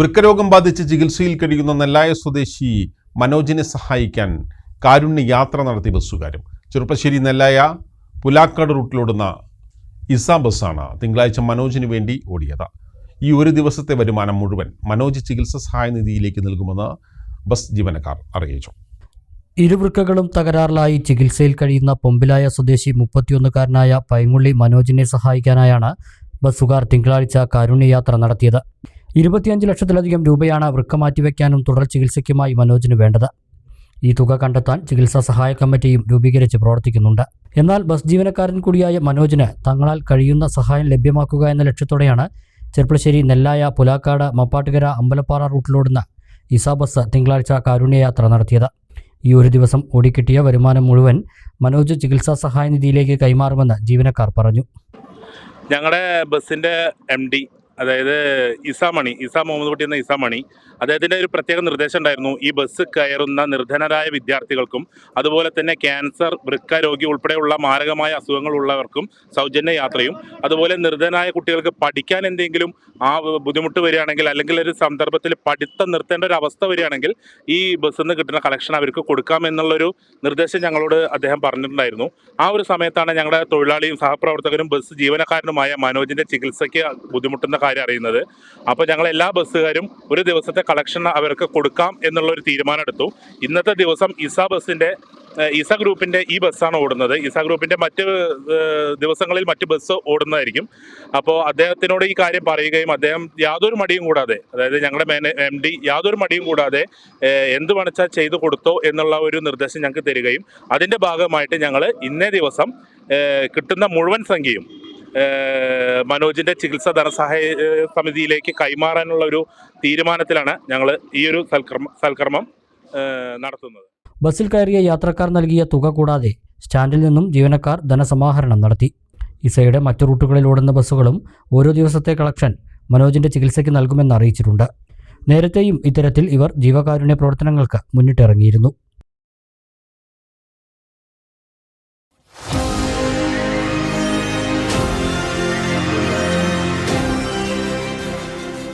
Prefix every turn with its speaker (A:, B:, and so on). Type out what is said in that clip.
A: വൃക്കരോഗം ബാധിച്ച് ചികിത്സയിൽ കഴിയുന്ന നെല്ലായ സ്വദേശി മനോജിനെ സഹായിക്കാൻ കാരുണ്യ യാത്ര നടത്തി ബസ്സുകാരും. ചെറുപ്പശ്ശേരി നെല്ലായ പുലാക്കാട് റൂട്ടിലോടുന്ന ഇസ ബസ്സാണ് തിങ്കളാഴ്ച മനോജിന് വേണ്ടി ഓടിയത്. ഈ ഒരു ദിവസത്തെ വരുമാനം മുഴുവൻ മനോജ് ചികിത്സ സഹായ നിധിയിലേക്ക് നൽകുമെന്ന് ബസ് ജീവനക്കാർ അറിയിച്ചു.
B: ഇരുവൃക്കകളും തകരാറിലായി ചികിത്സയിൽ കഴിയുന്ന പൊമ്പിലായ സ്വദേശി മുപ്പത്തിയൊന്നുകാരനായ പൈങ്ങുള്ളി മനോജിനെ സഹായിക്കാനായാണ് ബസ്സുകാർ തിങ്കളാഴ്ച കാരുണ്യയാത്ര നടത്തിയത്. ഇരുപത്തിയഞ്ച് ലക്ഷത്തിലധികം രൂപയാണ് വൃക്ക മാറ്റിവെക്കാനും തുടർ ചികിത്സയ്ക്കുമായി മനോജിന് വേണ്ടത്. ഈ തുക കണ്ടെത്താൻ ചികിത്സാ സഹായ കമ്മിറ്റിയും രൂപീകരിച്ച് പ്രവർത്തിക്കുന്നുണ്ട്. എന്നാൽ ബസ് ജീവനക്കാരൻ കൂടിയായ മനോജിന് തങ്ങളാൽ കഴിയുന്ന സഹായം ലഭ്യമാക്കുക എന്ന ലക്ഷ്യത്തോടെയാണ് ചെർപ്പളശ്ശേരി നെല്ലായ പുലാക്കാട് മപ്പാട്ടുകര അമ്പലപ്പാറ റൂട്ടിലോടുന്ന ഇസ ബസ് തിങ്കളാഴ്ച കാരുണ്യയാത്ര നടത്തിയത്. ഈ ഒരു ദിവസം ഓടിക്കിട്ടിയ വരുമാനം മുഴുവൻ മനോജ് ചികിത്സാ സഹായ നിധിയിലേക്ക് കൈമാറുമെന്ന് ജീവനക്കാർ പറഞ്ഞു.
C: ഞങ്ങളുടെ ബസ്സിന്റെ എം ഡി അതായത് ഇസാമണി ഇസാ മുഹമ്മദ് കുട്ടി എന്ന ഇസാമണി അദ്ദേഹത്തിന്റെ ഒരു പ്രത്യേക നിർദ്ദേശം ഉണ്ടായിരുന്നു. ഈ ബസ് കയറുന്ന നിർധനരായ വിദ്യാർത്ഥികൾക്കും അതുപോലെ തന്നെ ക്യാൻസർ വൃക്ക രോഗി ഉൾപ്പെടെയുള്ള മാരകമായ അസുഖങ്ങളുള്ളവർക്കും സൗജന്യ യാത്രയും അതുപോലെ നിർധനായ കുട്ടികൾക്ക് പഠിക്കാൻ എന്തെങ്കിലും ആ ബുദ്ധിമുട്ട് വരികയാണെങ്കിൽ അല്ലെങ്കിൽ ഒരു സന്ദർഭത്തിൽ പഠിത്തം നിർത്തേണ്ട ഒരു അവസ്ഥ വരികയാണെങ്കിൽ ഈ ബസ്സിൽ നിന്ന് കിട്ടുന്ന കളക്ഷൻ അവർക്ക് കൊടുക്കാം എന്നുള്ളൊരു നിർദ്ദേശം ഞങ്ങളോട് അദ്ദേഹം പറഞ്ഞിട്ടുണ്ടായിരുന്നു. ആ ഒരു സമയത്താണ് ഞങ്ങളുടെ തൊഴിലാളിയും സഹപ്രവർത്തകരും ബസ് ജീവനക്കാരനുമായ മനോജിന്റെ ചികിത്സയ്ക്ക് ബുദ്ധിമുട്ടുന്ന കാര്യം അറിയുന്നത്. അപ്പോൾ ഞങ്ങൾ എല്ലാ ബസ്സുകാരും ഒരു ദിവസത്തെ കളക്ഷൻ അവർക്ക് കൊടുക്കാം എന്നുള്ള ഒരു തീരുമാനം എടുത്തു ഇന്നത്തെ ദിവസം ഇസ ബസ്സിന്റെ ഇസ ഗ്രൂപ്പിന്റെ ഈ ബസ്സാണ് ഓടുന്നത്. ഇസ ഗ്രൂപ്പിന്റെ മറ്റ് ദിവസങ്ങളിൽ മറ്റ് ബസ് ഓടുന്നതായിരിക്കും. അപ്പോൾ അദ്ദേഹത്തിനോട് ഈ കാര്യം പറയുകയും അദ്ദേഹം യാതൊരു മടിയും കൂടാതെ അതായത് ഞങ്ങളുടെ മേന എം ഡി യാതൊരു മടിയും കൂടാതെ എന്ത് വണച്ചാൽ ചെയ്തു കൊടുത്തോ എന്നുള്ള ഒരു നിർദ്ദേശം ഞങ്ങൾക്ക് തരികയും അതിന്റെ ഭാഗമായിട്ട് ഞങ്ങൾ ഇന്നേ ദിവസം കിട്ടുന്ന മുഴുവൻ സംഖ്യയും ഏഹ് മനോജിന്റെ ചികിത്സാ ധനസഹായ സമിതിയിലേക്ക് കൈമാറാനുള്ള ഒരു തീരുമാനത്തിലാണ് ഞങ്ങൾ ഈ ഒരു സൽക്കർമ്മ സൽക്കർമ്മം നടത്തുന്നത്.
B: ബസ്സിൽ കയറിയ യാത്രക്കാർ നൽകിയ തുക കൂടാതെ സ്റ്റാൻഡിൽ നിന്നും ജീവനക്കാർ ധനസമാഹരണം നടത്തി. ഇസയുടെ മറ്റു റൂട്ടുകളിൽ ഓടുന്ന ബസ്സുകളും ഓരോ ദിവസത്തെ കളക്ഷൻ മനോജിന്റെ ചികിത്സയ്ക്ക് നൽകുമെന്ന് അറിയിച്ചിട്ടുണ്ട്. നേരത്തെയും ഇത്തരത്തിൽ ഇവർ ജീവകാരുണ്യ പ്രവർത്തനങ്ങൾക്ക് മുന്നിട്ടിറങ്ങിയിരുന്നു.